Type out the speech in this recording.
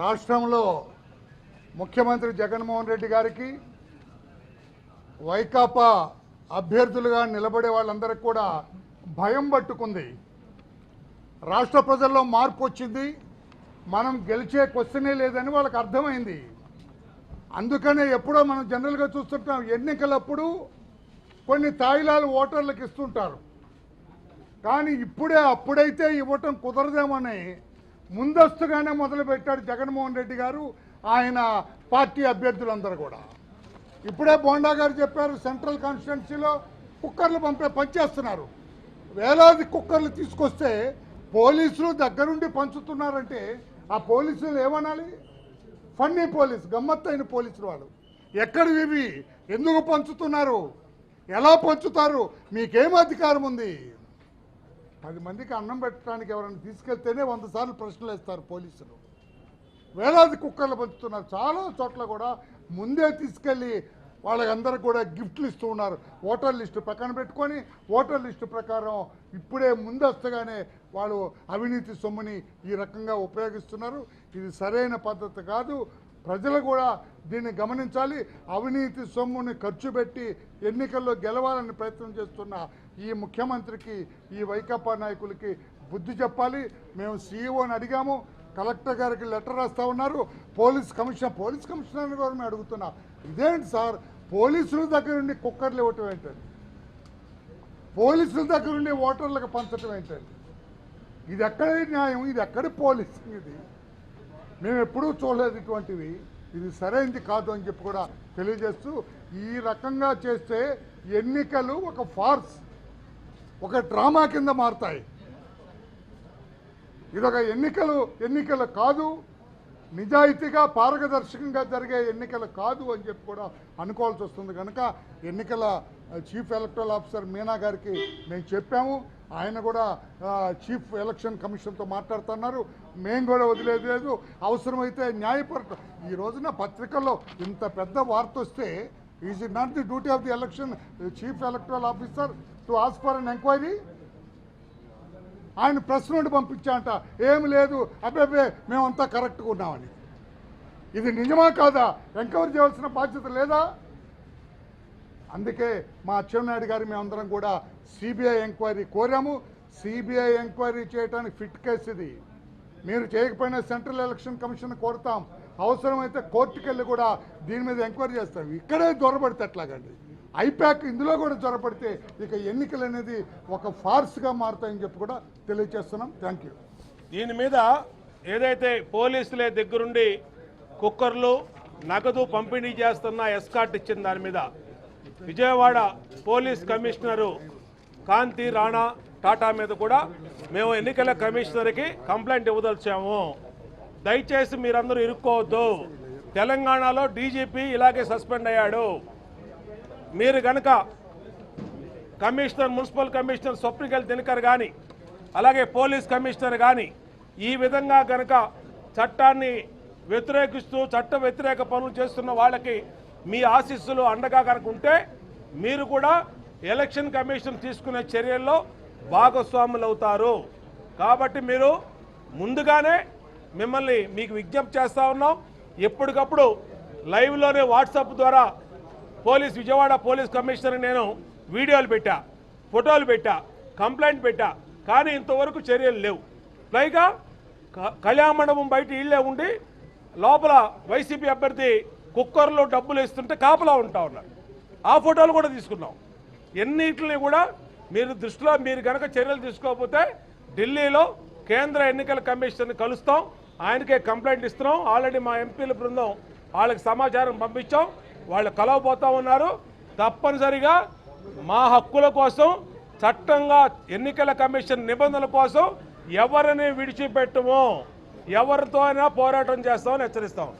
రాష్ట్రంలో ముఖ్యమంత్రి జగన్మోహన్ రెడ్డి గారికి వైకాపా అభ్యర్థులుగా నిలబడే వాళ్ళందరికీ కూడా భయం పట్టుకుంది. రాష్ట్ర ప్రజల్లో మార్పు వచ్చింది. మనం గెలిచే క్వశ్చనే లేదని వాళ్ళకి అర్థమైంది. అందుకనే ఎప్పుడో మనం జనరల్గా చూస్తుంటాం ఎన్నికలప్పుడు కొన్ని తాయిలాలు ఓటర్లకు ఇస్తుంటారు. కానీ ఇప్పుడే అప్పుడైతే ఇవ్వటం కుదరదేమని ముందస్తుగానే మొదలుపెట్టాడు జగన్మోహన్ రెడ్డి గారు ఆయన పార్టీ అభ్యర్థులందరూ కూడా. ఇప్పుడే బోండా గారు చెప్పారు సెంట్రల్ కాన్స్టిట్యున్సీలో కుక్కర్లు పంపే పనిచేస్తున్నారు వేలాది కుక్కర్లు తీసుకొస్తే పోలీసులు దగ్గరుండి పంచుతున్నారంటే ఆ పోలీసులు ఏమనాలి? ఫన్నీ పోలీస్ గమ్మత్తైన పోలీసులు వాళ్ళు. ఎక్కడివి ఇవి? ఎందుకు పంచుతున్నారు? ఎలా పంచుతారు? మీకేం అధికారం ఉంది? పది మందికి అన్నం పెట్టడానికి ఎవరైనా తీసుకెళ్తేనే వంద సార్లు ప్రశ్నలు వేస్తారు పోలీసులు. వేలాది కుక్కర్లు పంచుతున్నారు. చాలా చోట్ల కూడా ముందే తీసుకెళ్ళి వాళ్ళకందరూ కూడా గిఫ్ట్లు ఇస్తూ ఉన్నారు. ఓటర్ లిస్టు పక్కన పెట్టుకొని ఓటర్ లిస్టు ప్రకారం ఇప్పుడే ముందస్తుగానే వాళ్ళు అవినీతి సొమ్ముని ఈ రకంగా ఉపయోగిస్తున్నారు. ఇది సరైన పద్ధతి కాదు. ప్రజలు కూడా దీన్ని గమనించాలి. అవినీతి సొమ్ముని ఖర్చు పెట్టి ఎన్నికల్లో గెలవాలని ప్రయత్నం చేస్తున్న ఈ ముఖ్యమంత్రికి ఈ వైకాపా నాయకులకి బుద్ధి చెప్పాలి. మేము సీఈఓని అడిగాము. కలెక్టర్ గారికి లెటర్ రాస్తా ఉన్నారు. పోలీస్ కమిషనర్ పోలీస్ కమిషనర్ గారు మేము అడుగుతున్నా. ఇదేంటి సార్? పోలీసుల దగ్గర నుండి కుక్కర్లు ఇవ్వటం ఏంటండి పోలీసుల దగ్గర నుండి ఓటర్లకు పంచటం ఏంటండి ఇది ఎక్కడి న్యాయం? ఇది ఎక్కడి పోలీసింగ్ ఇది? మేము ఎప్పుడూ చూడలేదు ఇటువంటివి. ఇది సరైనది కాదు అని చెప్పి కూడా తెలియజేస్తూ ఈ రకంగా చేస్తే ఎన్నికలు ఒక ఫార్స్. ఒక డ్రామా కింద మారుతాయి. ఇదొక ఎన్నికలు ఎన్నికలు కాదు. నిజాయితీగా పారదర్శకంగా జరిగే ఎన్నికలు కాదు అని చెప్పి కూడా అనుకోవాల్సి వస్తుంది. కనుక ఎన్నికల చీఫ్ ఎలక్టరల్ ఆఫీసర్ మీనా గారికి మేము చెప్పాము. ఆయన కూడా చీఫ్ ఎలక్షన్ కమిషన్తో మాట్లాడుతున్నారు. మేము కూడా వదిలేదు. లేదు అవసరమైతే న్యాయపరత ఈ రోజున పత్రికల్లో ఇంత పెద్ద వార్త వస్తే is not the duty of the election chief electoral officer? To ask for an enquiry ఆయన ప్రెస్ నుండి పంపించాంట ఏం లేదు అబ్బాబే మేమంతా కరెక్ట్గా ఉన్నామని. ఇది నిజమా కాదా? ఎంక్వైరీ చేయాల్సిన బాధ్యత లేదా? అందుకే మా అచ్చెన్నాయుడు గారు మేమందరం కూడా సిబిఐ ఎంక్వైరీ కోరాము. సిబిఐ ఎంక్వైరీ చేయడానికి ఫిట్ కేసు ఇది. మీరు చేయకపోయినా సెంట్రల్ ఎలక్షన్ కమిషన్ కోరుతాం. అవసరమైతే కోర్టుకెళ్ళి కూడా దీని మీద ఎంక్వైరీ చేస్తాం. ఇక్కడే దొరబడితే ఎట్లాగండి? ఐపాక్ ఇందులో కూడా జ్వరపడితే ఇక ఎన్నికలు అనేది ఒక ఫార్స్గా మారుతాయని చెప్పి కూడా తెలియజేస్తున్నాం. Thank you. దీని మీద ఏదైతే పోలీసులే దగ్గరుండి కుక్కర్లు నగదు పంపిణీ చేస్తున్న ఎస్కాట్ ఇచ్చిన దాని మీద విజయవాడ పోలీస్ కమిషనరు కాంతి రాణా టాటా మీద కూడా మేము ఎన్నికల కమిషనర్కి కంప్లైంట్ ఇవ్వదలిచాము. దయచేసి మీరందరూ ఇరుక్కోవద్దు. తెలంగాణలో డీజీపీ ఇలాగే సస్పెండ్ అయ్యాడు. మీరు గనక commissioner municipal commissioner Swapnil Dinakar కానీ అలాగే పోలీస్ కమిషనర్ కానీ ఈ విధంగా గనక చట్టాన్ని వ్యతిరేకిస్తూ చట్ట వ్యతిరేక పనులు చేస్తున్న వాళ్ళకి మీ ఆశీస్సులు అండగా కనుక ఉంటే మీరు కూడా ఎలక్షన్ కమిషన్ తీసుకునే చర్యల్లో భాగస్వాములు అవుతారు కాబట్టి మీరు ముందుగానే మిమ్మల్ని మీకు విజ్ఞప్తి చేస్తూ ఉన్నాం. ఎప్పటికప్పుడు లైవ్లోనే వాట్సాప్ ద్వారా పోలీస్ విజయవాడ పోలీస్ కమిషనర్ నేను వీడియోలు పెట్టా ఫోటోలు పెట్టా కంప్లైంట్ పెట్టా కానీ ఇంతవరకు చర్యలు లేవు. పైగా క- కళ్యాణ మండపం బయట ఇళ్ళే ఉండి లోపల వైసీపీ అభ్యర్థి కుక్కర్లో డబ్బులు ఇస్తుంటే కాపలా ఉంటా ఉన్నారు. ఆ ఫోటోలు కూడా తీసుకున్నాం. ఎన్నిటిని కూడా మీరు దృష్టిలో మీరు కనుక చర్యలు తీసుకోకపోతే ఢిల్లీలో కేంద్ర ఎన్నికల కమిషన్ని కలుస్తాం. ఆయనకే కంప్లైంట్ ఇస్తున్నాం. ఆల్రెడీ మా ఎంపీల బృందం వాళ్ళకి సమాచారం పంపించాం. వాళ్ళు కలవబోతా ఉన్నారు. తప్పనిసరిగా మా హక్కుల కోసం చట్టంగా ఎన్నికల కమిషన్ నిబంధనల కోసం ఎవరిని విడిచిపెట్టము ఎవరితో అయినా పోరాటం చేస్తామని హెచ్చరిస్తాం.